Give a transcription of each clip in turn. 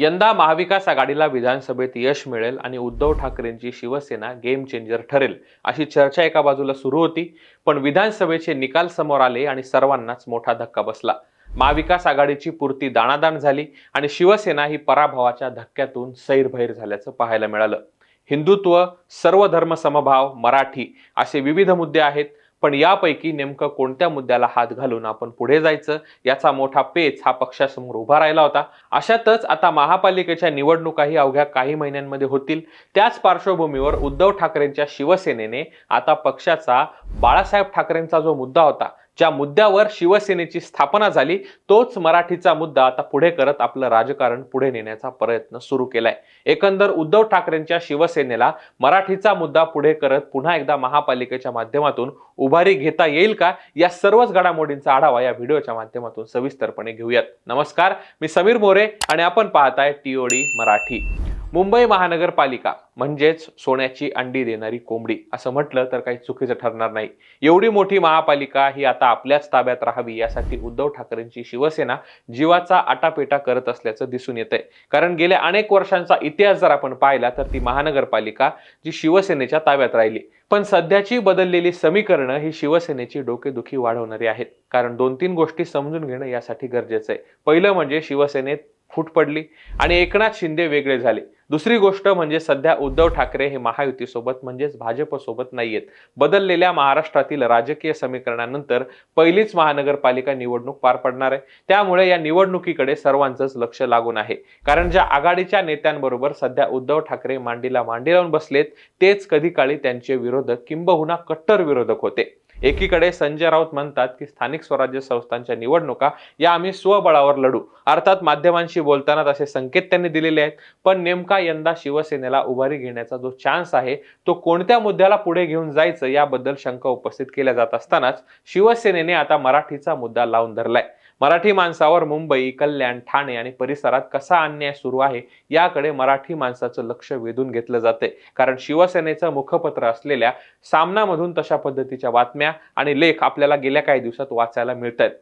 यंदा महाविकास आघाडीला विधानसभेत यश मिळेल आणि उद्धव ठाकरेंची शिवसेना गेम चेंजर ठरेल अशी चर्चा एका बाजूला सुरू होती. पण विधानसभेचे निकाल समोर आले आणि सर्वांनाच मोठा धक्का बसला. महाविकास आघाडीची पुरती दाणादाण झाली आणि शिवसेना ही पराभवाच्या धक्क्यातून सैरभैर झाल्याचं पाहायला मिळालं. हिंदुत्व सर्व धर्म समभाव मराठी असे विविध मुद्दे आहेत. पण यापैकी नेमकं कोणत्या मुद्द्याला हात घालून आपण पुढे जायचं? याचा मोठा पेच हा पक्षासमोर उभा राहिला होता. अशातच आता महापालिकेच्या निवडणुकाही अवघ्या काही महिन्यांमध्ये होतील. त्याच पार्श्वभूमीवर उद्धव ठाकरेंच्या शिवसेनेने आता पक्षाचा बाळासाहेब ठाकरेंचा जो मुद्दा होता ज्या मुद्द्यावर शिवसेनेची स्थापना झाली तोच मराठीचा मुद्दा आता पुढे करत आपलं राजकारण पुढे नेण्याचा प्रयत्न सुरू केलाय. एकंदर उद्धव ठाकरेंच्या शिवसेनेला मराठीचा मुद्दा पुढे करत पुन्हा एकदा महापालिकेच्या माध्यमातून उभारी घेता येईल का? या सर्वच घडामोडींचा आढावा या व्हिडिओच्या माध्यमातून सविस्तरपणे घेऊयात. नमस्कार मी समीर मोरे आणि आपण पाहताय टीओडी मराठी. मुंबई महानगरपालिका म्हणजेच सोन्याची अंडी देणारी कोंबडी. असं म्हटलं तर काही चुकीचं ठरणार नाही. एवढी मोठी महापालिका ही आता आपल्याच ताब्यात राहावी यासाठी उद्धव ठाकरेंची शिवसेना जीवाचा आटापेटा करत असल्याचं दिसून येत आहे कारण गेल्या अनेक वर्षांचा इतिहास जर आपण पाहिला तर ती महानगरपालिका जी शिवसेनेच्या ताब्यात राहिली. पण सध्याची बदललेली समीकरणं ही शिवसेनेची डोकेदुखी वाढवणारी आहेत. कारण दोन तीन गोष्टी समजून घेणं यासाठी गरजेचं आहे. पहिलं म्हणजे शिवसेनेत फूट पडली आणि एकनाथ शिंदे वेगळे झाले. दुसरी गोष्ट म्हणजे सध्या उद्धव ठाकरे हे महायुतीसोबत म्हणजेच भाजपसोबत नाहीयेत. बदललेल्या महाराष्ट्रातील राजकीय समीकरणानंतर पहिलीच महानगरपालिका निवडणूक पार पडणार आहे. त्यामुळे या निवडणुकीकडे सर्वांचंच लक्ष लागून आहे. कारण ज्या आघाडीच्या नेत्यांबरोबर सध्या उद्धव ठाकरे मांडीला मांडी लावून बसलेत तेच कधी काळी त्यांचे विरोधक किंबहुना कट्टर विरोधक होते. एकीकडे संजय राऊत म्हणतात की स्थानिक स्वराज्य संस्थांच्या निवडणुका या आम्ही स्वबळावर लढू. अर्थात माध्यमांशी बोलताना तसे संकेत त्यांनी दिलेले आहेत. पण नेमका यंदा शिवसेनेला उभारी घेण्याचा जो चान्स आहे तो कोणत्या मुद्द्याला पुढे घेऊन जायचं याबद्दल शंका उपस्थित केल्या जात असतानाच शिवसेनेने आता मराठीचा मुद्दा लावून धरलाय. मराठी माणसावर मुंबई कल्याण ठाणे आणि परिसरात कसा अन्याय सुरू आहे याकडे मराठी माणसाचं लक्ष वेधून घेतलं जाते. कारण शिवसेनेचं मुखपत्र असलेल्या सामनामधून तशा पद्धतीच्या बातम्या आणि लेख आपल्याला गेल्या काही दिवसात वाचायला मिळत आहेत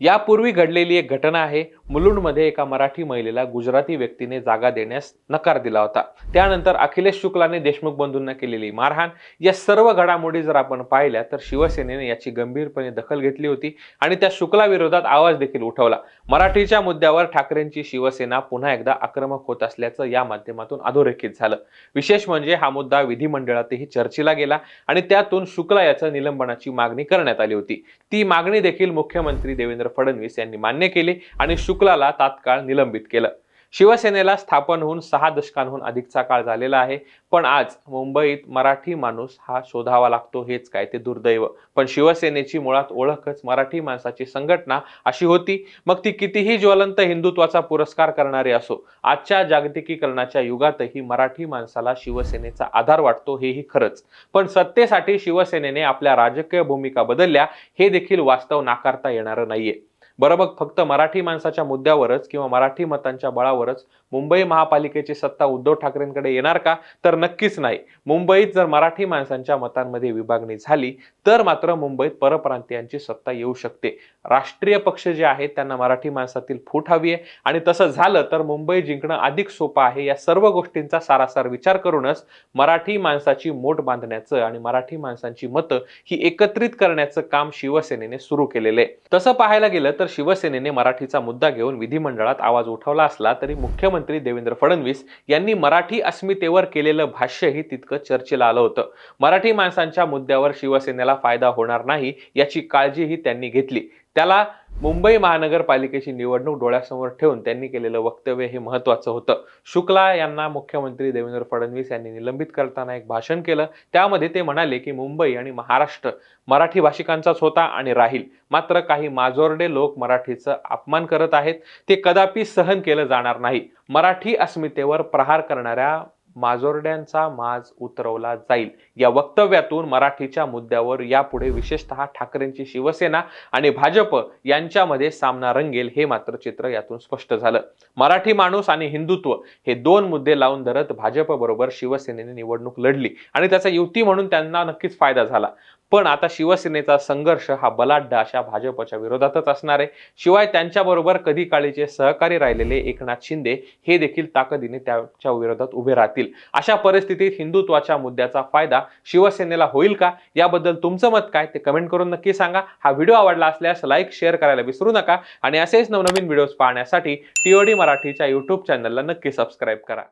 यापूर्वी घडलेली एक घटना आहे मुलुंडमध्ये एका मराठी महिलेला गुजराती व्यक्तीने जागा देण्यास नकार दिला होता. त्यानंतर अखिलेश शुक्लाने देशमुख बंधूंना केलेली मारहाण. या सर्व घडामोडी जर आपण पाहिल्या तर शिवसेनेने याची गंभीरपणे दखल घेतली होती आणि त्या शुक्ला विरोधात आवाज देखील उठवला. मराठीच्या मुद्द्यावर ठाकरेंची शिवसेना पुन्हा एकदा आक्रमक होत असल्याचं या माध्यमातून अधोरेखित झालं. विशेष म्हणजे हा मुद्दा विधिमंडळातही चर्चेला गेला आणि त्यातून शुक्ला याचं निलंबनाची मागणी करण्यात आली होती. ती मागणी देखील मुख्यमंत्री देवेंद्र फडणवीस यांनी मान्य केली आणि शुक्लाला तात्काळ निलंबित केलं. शिवसेनेला स्थापन होऊन सहा दशकांहून अधिकचा काळ झालेला आहे. पण आज मुंबईत मराठी माणूस हा शोधावा लागतो हेच काय ते दुर्दैव. पण शिवसेनेची मुळात ओळखच मराठी माणसाची संघटना अशी होती. मग ती कितीही ज्वलंत हिंदुत्वाचा पुरस्कार करणारी असो आजच्या जागतिकीकरणाच्या युगातही मराठी माणसाला शिवसेनेचा आधार वाटतो हेही खरंच. पण सत्तेसाठी शिवसेनेने आपल्या राजकीय भूमिका बदलल्या हे देखील वास्तव नाकारता येणारं नाहीये. बरं बघ फक्त मराठी माणसाच्या मुद्द्यावरच किंवा मराठी मतांच्या बळावरच मुंबई महापालिकेची सत्ता उद्धव ठाकरेंकडे येणार का? तर नक्कीच नाही. मुंबईत जर मराठी माणसांच्या मतांमध्ये विभागणी झाली तर मात्र मुंबईत परप्रांतीयांची सत्ता येऊ शकते. राष्ट्रीय पक्ष जे आहेत त्यांना मराठी माणसातील फूट हवी आहे. आणि तसं झालं तर मुंबई जिंकणं अधिक सोपं आहे. या सर्व गोष्टींचा सारासार विचार करूनच मराठी माणसाची मोठ बांधण्याचं आणि मराठी माणसांची मतं ही एकत्रित करण्याचं काम शिवसेनेने सुरू केलेलं आहे. तसं पाहायला गेलं तर शिवसेनेने मराठीचा मुद्दा घेऊन विधिमंडळात आवाज उठवला असला तरी मुख्यमंत्री देवेंद्र फडणवीस यांनी मराठी अस्मितेवर केलेलं भाष्यही तितकं चर्चेला आलं होतं. मराठी माणसांच्या मुद्द्यावर शिवसेनेला फायदा होणार नाही याची काळजीही त्यांनी घेतली. त्याला मुंबई महानगरपालिकेची निवडणूक डोळ्यासमोर ठेवून त्यांनी केलेलं वक्तव्य हे महत्वाचं होतं. शुक्ला यांना मुख्यमंत्री देवेंद्र फडणवीस यांनी निलंबित करताना एक भाषण केलं. त्यामध्ये ते म्हणाले की मुंबई आणि महाराष्ट्र मराठी भाषिकांचाच होता आणि राहील. मात्र काही माजोर्डे लोक मराठीचं अपमान करत आहेत. ते कदापि सहन केलं जाणार नाही. मराठी अस्मितेवर प्रहार करणाऱ्या माजोर्ड्यांचा माज उतरवला जाईल. या वक्तव्यातून मराठीच्या मुद्द्यावर यापुढे विशेषतः ठाकरेंची शिवसेना आणि भाजप यांच्यामध्ये सामना रंगेल हे मात्र चित्र यातून स्पष्ट झालं. मराठी माणूस आणि हिंदुत्व हे दोन मुद्दे लावून धरत भाजप बरोबर शिवसेनेने निवडणूक लढली आणि त्याचा युती म्हणून त्यांना नक्कीच फायदा झाला. पण आता शिवसेनेचा संघर्ष हा बलाढ्य अशा भाजपच्या विरोधातच असणार आहे. शिवाय त्यांच्याबरोबर कधी काळीचे सहकारी राहिलेले एकनाथ शिंदे हे देखील ताकदीने त्याच्या विरोधात उभे राहतील. अशा परिस्थितीत हिंदुत्वाच्या मुद्द्याचा फायदा शिवसेनेला होईल का? याबद्दल तुमचं मत काय? ते कमेंट करून नक्की सांगा. हा व्हिडिओ आवडला असल्यास लाईक शेअर करायला विसरू नका. आणि असेच नवनवीन व्हिडिओज पाहण्यासाठी टीओडी मराठीच्या युट्यूब चॅनलला नक्की सबस्क्राईब करा.